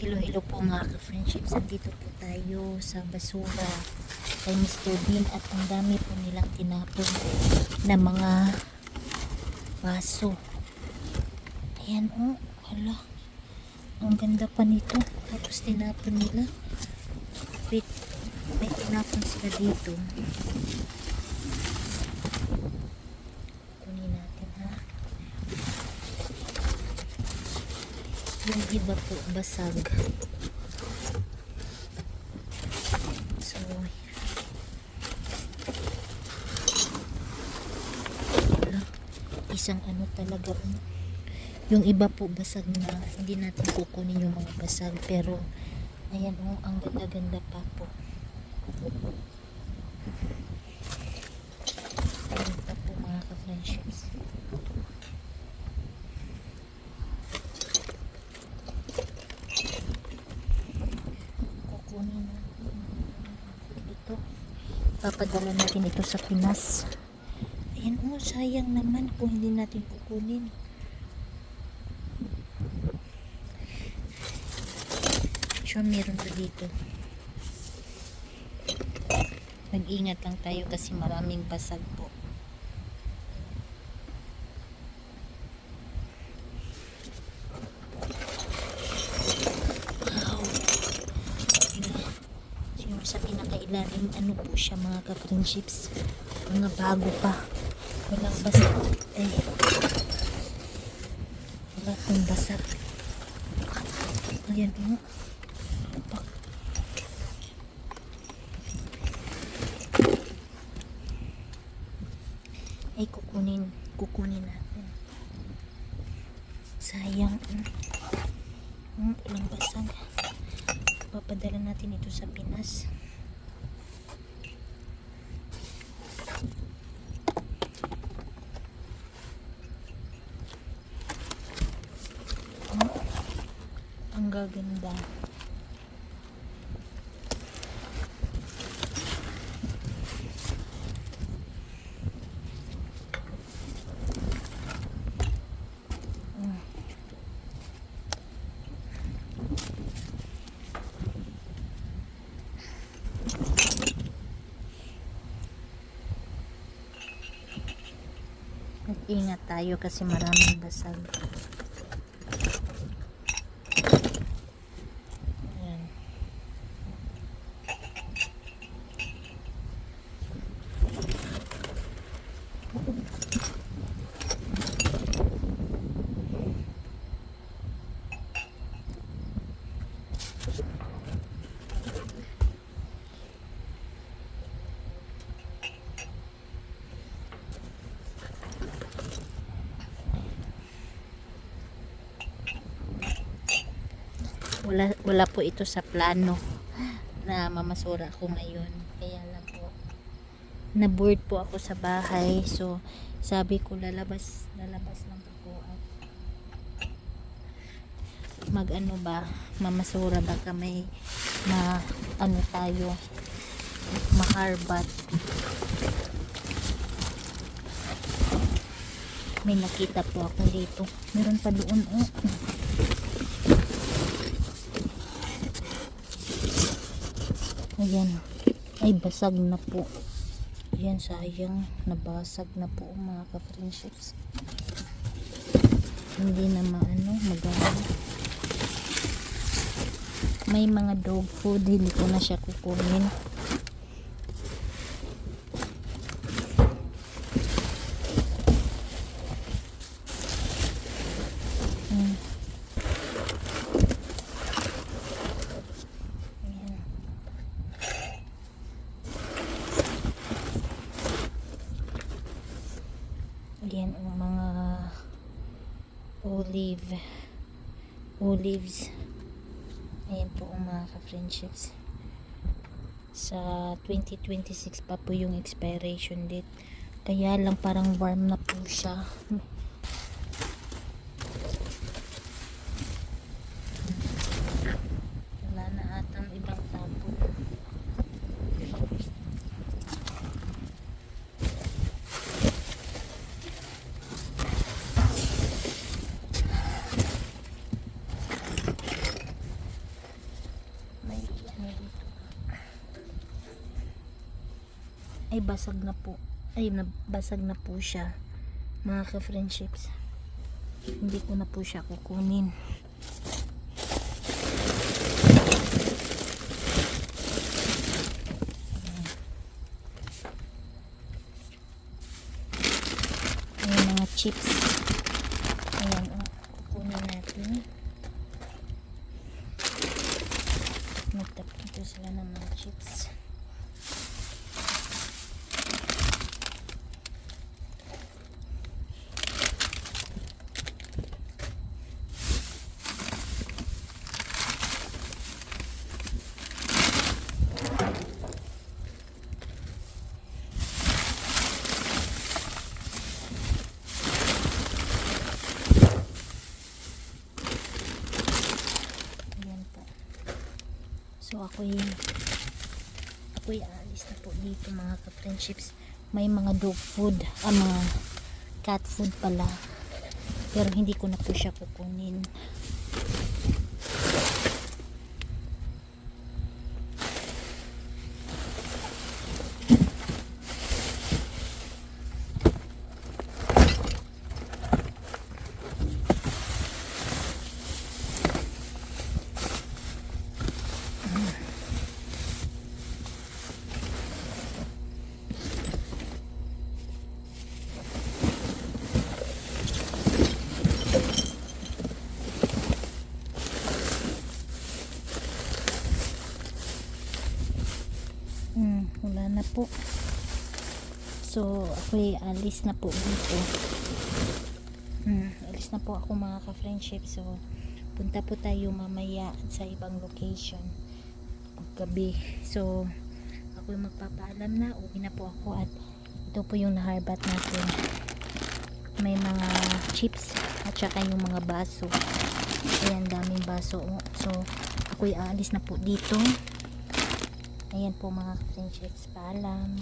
Hello po mga ka-friendships. Andito po tayo sa basura kay Mr. Bean at ang dami po nilang tinapon na mga baso. Ayan oh, hala. Ang ganda pa nito. Tapos tinapon nila. Wait, may tinapon sila dito. Yung iba po basag. So, isang ano talaga. Yung iba po basag na hindi natin kukunin yung mga basag pero ayan oh, ang ganda-ganda pa po. Ayan pa po mga ka-friendships. kukunin natin ito papadala natin ito sa Pinas. Ayan oh sayang naman kung hindi natin kukunin. Sure meron pa dito. Mag-ingat lang tayo kasi maraming basag po wow yung sa pinakailalim ano po siya mga ka-friendships mga bago pa. Walang basag ay. Wala pong basag ayan po ay kukunin. Kukunin natin. Sayang. Hmm, walang basag papadala natin ito sa Pinas Oh, ang gaganda. Mag-ingat tayo kasi maraming basag. Ayan. Wala, wala po ito sa plano na mamasura ako ngayon. Kaya lang po, na-bored po ako sa bahay. So, sabi ko lalabas, lalabas lang ako at mag ano ba, mamasura baka may ma ano tayo maharbat may nakita po ako dito meron pa doon oh ayan. Ay basag na po. Ayan sayang. Nabasag na po mga ka-friendships. Hindi na maano magano may mga dog food hindi ko na siya kukunin Hmm. Ayan. Ayan ang mga olive olives. Ayan po ang mga ka-friendships. Sa 2026 pa po yung expiration date. Kaya lang parang warm na po siya wala na atang ibang tapon ay basag na po. Ay, basag na po siya. Mga ka-friendships. Hindi ko na po siya kukunin. Ayan mga chips. Ayan, oh, kukunin natin. Nagtap dito sila ng mga chips. Ayan po. So ako'y ako'y aalis na po dito mga ka-friendships. May mga dog food, ah, mga cat food pala. Pero hindi ko na po siya kukunin. Hmm, wala na po. So, ako'y alis na po dito. Hmm, alis na po ako mga ka-friendship. So, punta po tayo mamaya sa ibang location. Gabi. So, ako'y magpapaalam na. Uwi na po ako at ito po yung naharbat natin. May mga chips at saka yung mga baso. Ayan, daming baso. So, ako'y aalis na po dito. Ayan po mga friendships. Paalam.